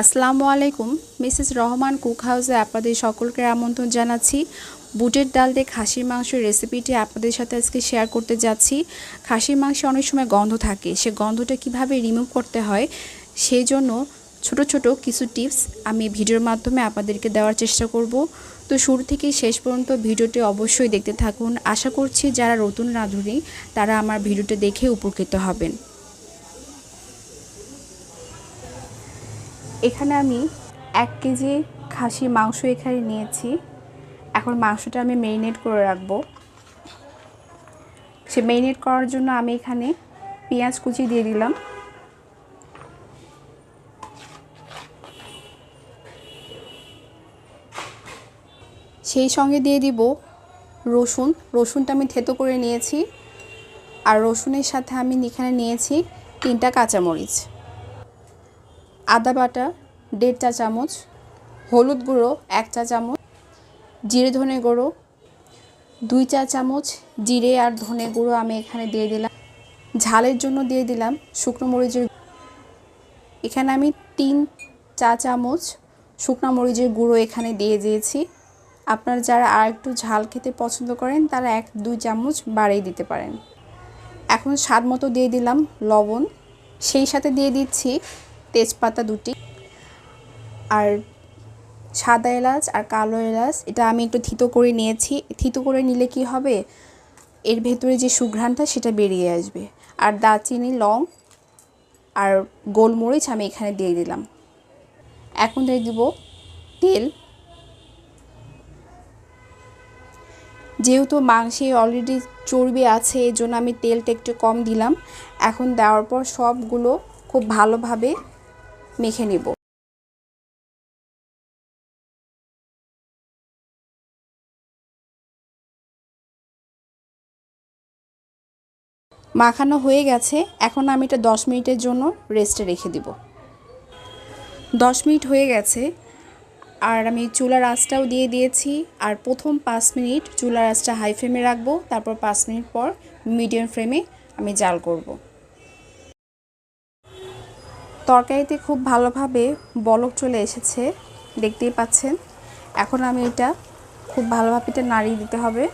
আসসালামু আলাইকুম। Mrs Rahman cook হাউসে আপনাদের সকলকে আমন্ত্রণ জানাচ্ছি। বুটের ডাল দিয়ে খাসির মাংসের রেসিপিটি আপনাদের সাথে আজকে শেয়ার করতে যাচ্ছি। খাসির মাংসে অনেক সময় গন্ধ থাকে, সে গন্ধটা কীভাবে রিমুভ করতে হয় সেই জন্য ছোট ছোট কিছু টিপস আমি ভিডিওর মাধ্যমে আপনাদেরকে দেওয়ার চেষ্টা করব। তো শুরু থেকে শেষ পর্যন্ত ভিডিওটি অবশ্যই দেখতে থাকুন। আশা করছি যারা নতুন রাঁধুনি, তারা আমার ভিডিওটি দেখে উপকৃত হবেন। এখানে আমি এক কেজি খাসি মাংস এখানে নিয়েছি। এখন মাংসটা আমি মেরিনেট করে রাখব। সে মেরিনেট করার জন্য আমি এখানে পেঁয়াজ কুচি দিয়ে দিলাম। সেই সঙ্গে দিয়ে দিব রসুন। রসুনটা আমি থেতো করে নিয়েছি। আর রসুনের সাথে আমি এখানে নিয়েছি তিনটা কাঁচামরিচ। আদা বাটা দেড় চা চামচ, হলুদ গুঁড়ো এক চা চামচ, জিরে ধনে গুঁড়ো, দুই চা চামচ জিরে আর ধনে গুঁড়ো আমি এখানে দিয়ে দিলাম। ঝালের জন্য দিয়ে দিলাম শুকনো মরিচের এখানে আমি তিন চা চামচ শুকনো মরিচের গুঁড়ো এখানে দিয়ে দিয়েছি। আপনারা যারা আর একটু ঝাল খেতে পছন্দ করেন, তারা এক দুই চামচ বাড়িয়ে দিতে পারেন। এখন স্বাদ মতো দিয়ে দিলাম লবণ। সেই সাথে দিয়ে দিচ্ছি তেজপাতা দুটি। আর সাদা এলাচ আর কালো এলাচ, এটা আমি একটু থিতো করে নিয়েছি। থিতো করে নিলে কি হবে? এর ভেতরে যে সুঘ্রাণটা, সেটা বেরিয়ে আসবে। আর দারচিনি, লং আর গোলমরিচ আমি এখানে দিয়ে দিলাম। এখন দিয়ে দিব তেল। যেহেতু মাংসে অলরেডি চর্বি আছে এই জন্য আমি তেলটা একটু কম দিলাম। এখন দেওয়ার পর সবগুলো খুব ভালোভাবে মেখে নেব। মাখানো হয়ে গেছে, এখন আমি এটা দশ মিনিটের জন্য রেস্টে রেখে দিব। দশ মিনিট হয়ে গেছে, আর আমি চুলার আঁচটাও দিয়ে দিয়েছি, আর প্রথম পাঁচ মিনিট চুলার আঁচটা হাই ফ্লেমে রাখব, তারপর পাঁচ মিনিট পর মিডিয়াম ফ্লেমে আমি জাল করব। তরকারিতে খুব ভালোভাবে বলক চলে এসেছে, দেখতেই পাচ্ছেন। এখন আমি এটা খুব ভালোভাবে এটা নাড়িয়ে দিতে হবে।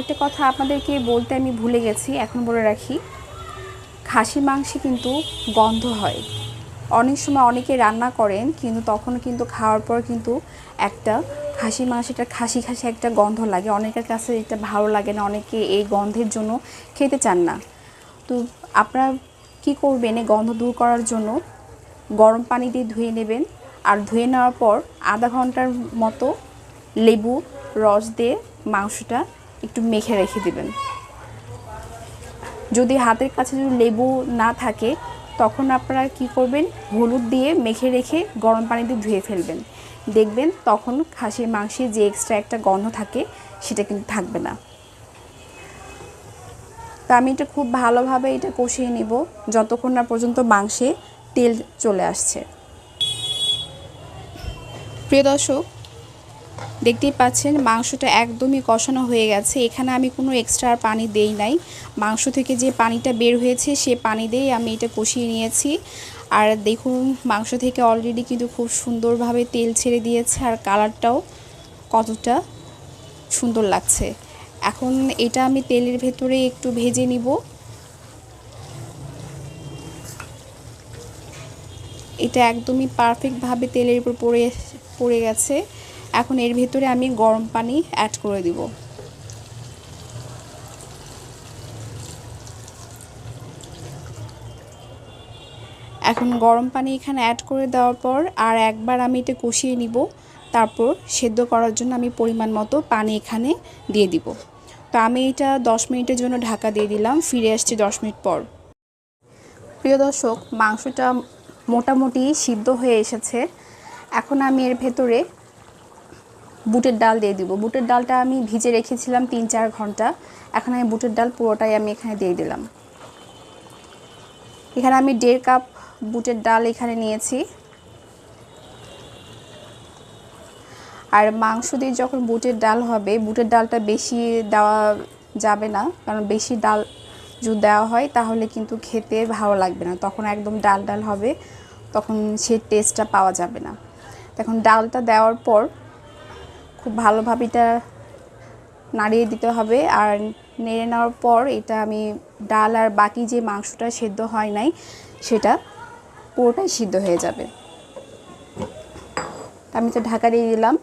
আরেকটা কথা আপনাদেরকে বলতে আমি ভুলে গেছি, এখন বলে রাখি। খাসি, মাংসে কিন্তু গন্ধ হয়। অনেক সময় অনেকে রান্না করেন, কিন্তু তখন কিন্তু খাওয়ার পর কিন্তু একটা খাসি মাংসটা খাসি খাসি একটা গন্ধ লাগে। অনেকের কাছে এটা ভালো লাগে না, অনেকে এই গন্ধের জন্য খেতে চান না। তো আপনারা কী করবেন এই গন্ধ দূর করার জন্য? গরম পানি দিয়ে ধুয়ে নেবেন। আর ধুয়ে নেওয়ার পর আধা ঘণ্টার মতো লেবু, রস দিয়ে মাংসটা একটু মেখে রেখে দেবেন। যদি হাতের কাছে যদি লেবু না থাকে, তখন আপনারা কি করবেন? হলুদ দিয়ে মেখে রেখে গরম পানিতে ধুয়ে ফেলবেন। দেখবেন তখন খাসির মাংসে যে এক্সট্রা একটা গন্ধ থাকে, সেটা কিন্তু থাকবে না। তা আমি এটা খুব ভালোভাবে এটা কষিয়ে নিব, যতক্ষণ না পর্যন্ত মাংসে তেল চলে আসছে। প্রিয় দর্শক দেখতেই পাচ্ছেন, মাংসটা একদমই কষানো হয়ে গেছে। এখানে আমি কোনো এক্সট্রা পানি দেই নাই। মাংস থেকে যে পানিটা বের হয়েছে, সে পানি দিয়েই আমি এটা কষিয়ে নিয়েছি। আর দেখুন, মাংস থেকে অলরেডি কিন্তু খুব সুন্দরভাবে তেল ছেড়ে দিয়েছে আর কালারটাও কতটা সুন্দর লাগছে। এখন এটা আমি তেলের ভেতরে একটু ভেজে নিব। এটা একদমই পারফেক্টভাবে তেলের উপর পড়ে পড়ে গেছে। এখন এর ভেতরে আমি গরম পানি অ্যাড করে দিব। এখন গরম পানি এখানে অ্যাড করে দেওয়ার পর আর একবার আমি এটা কষিয়ে নিব। তারপর সেদ্ধ করার জন্য আমি পরিমাণ মতো পানি এখানে দিয়ে দিব। তো আমি এটা দশ মিনিটের জন্য ঢাকা দিয়ে দিলাম, ফিরে আসছি দশ মিনিট পর। প্রিয় দর্শক, মাংসটা মোটামুটি সিদ্ধ হয়ে এসেছে। এখন আমি এর ভেতরে বুটের ডাল দিয়ে দিব। বুটের ডালটা আমি ভিজে রেখেছিলাম তিন চার ঘণ্টা। এখন আমি বুটের ডাল পুরোটাই আমি এখানে দিয়ে দিলাম। এখানে আমি দেড় কাপ বুটের ডাল এখানে নিয়েছি। আর মাংস দিয়ে যখন বুটের ডাল হবে, বুটের ডালটা বেশি দেওয়া যাবে না, কারণ বেশি ডাল যদি দেওয়া হয়, তাহলে কিন্তু খেতে ভালো লাগবে না। তখন একদম ডাল ডাল হবে, তখন সে টেস্টটা পাওয়া যাবে না। এখন ডালটা দেওয়ার পর খুব ভালোভাবে এটা নাড়িয়ে দিতে হবে। আর নেড়ে নেওয়ার পর এটা আমি ডাল আর বাকি যে মাংসটা সেদ্ধ হয় নাই, সেটা পুরোটাই সিদ্ধ হয়ে যাবে। আমি তো ঢাকা দিয়ে দিলাম।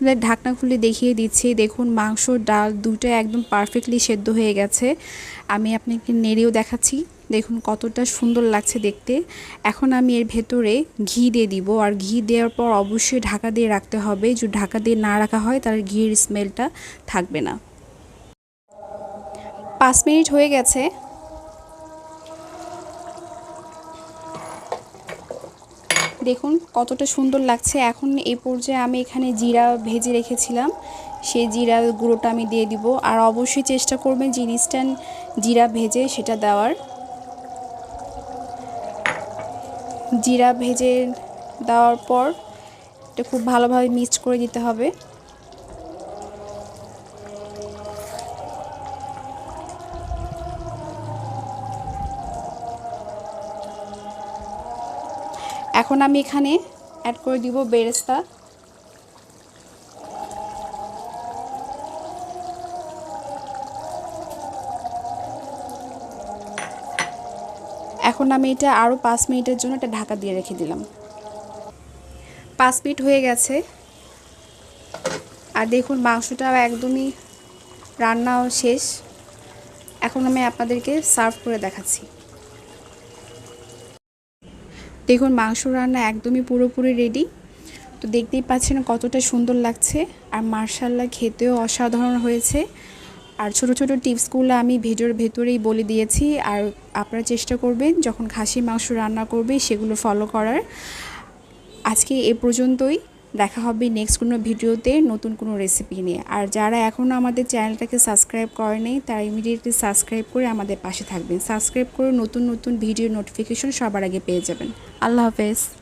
আপনাদের ঢাকনা খুলে দেখিয়ে দিচ্ছি। দেখুন, মাংস, ডাল দুটো একদম পারফেক্টলি সেদ্ধ হয়ে গেছে। আমি আপনাকে নেড়েও দেখাচ্ছি। দেখুন, কতটা সুন্দর লাগছে দেখতে। এখন আমি এর ভেতরে ঘি দিয়ে দিব। আর ঘি দেওয়ার পর অবশ্যই ঢাকা দিয়ে রাখতে হবে। যদি ঢাকা দিয়ে না রাখা হয়, তাহলে ঘির স্মেলটা থাকবে না। পাঁচ মিনিট হয়ে গেছে। দেখুন, কতটা সুন্দর লাগছে। এখন এই পর্যায়ে আমি এখানে জিরা ভেজে রেখেছিলাম। সেই জিরা গুঁড়োটা আমি দিয়ে দিব। আর অবশ্যই চেষ্টা করবেন জিনিসটা জিরা ভেজে সেটা দেওয়ার। জিরা ভেজে দেওয়ার পর এটা খুব ভালোভাবে মিক্সড করে দিতে হবে। এখন আমি এখানে অ্যাড করে দিব বেরেস্তা। এখন আমি এটা আরও পাঁচ মিনিটের জন্য এটা ঢাকা দিয়ে রেখে দিলাম। পাঁচ মিনিট হয়ে গেছে। আর দেখুন মাংসটাও একদমই রান্নাও শেষ। এখন আমি আপনাদেরকে সার্ভ করে দেখাচ্ছি। দেখুন, মাংস রান্না একদমই পুরোপুরি রেডি তো দেখতেই পাচ্ছেন কতটা সুন্দর লাগছে। আর মার্শাল্লা খেতেও অসাধারণ হয়েছে। আর ছোট ছোট টিপসগুলো আমি ভিডিওর ভেতরেই বলে দিয়েছি। আর আপনারা চেষ্টা করবেন যখন খাসি মাংস রান্না করবে সেগুলো ফলো করার। আজকে এ পর্যন্তই। দেখা হবে নেক্সট কোনো ভিডিওতে নতুন কোনো রেসিপি নিয়ে। আর যারা এখনও আমাদের চ্যানেলটাকে সাবস্ক্রাইব করেনি, তারা ইমিডিয়েটলি সাবস্ক্রাইব করে আমাদের পাশে থাকবেন। সাবস্ক্রাইব করে নতুন নতুন ভিডিও নোটিফিকেশন সবার আগে পেয়ে যাবেন। আল্লাহ হাফেজ।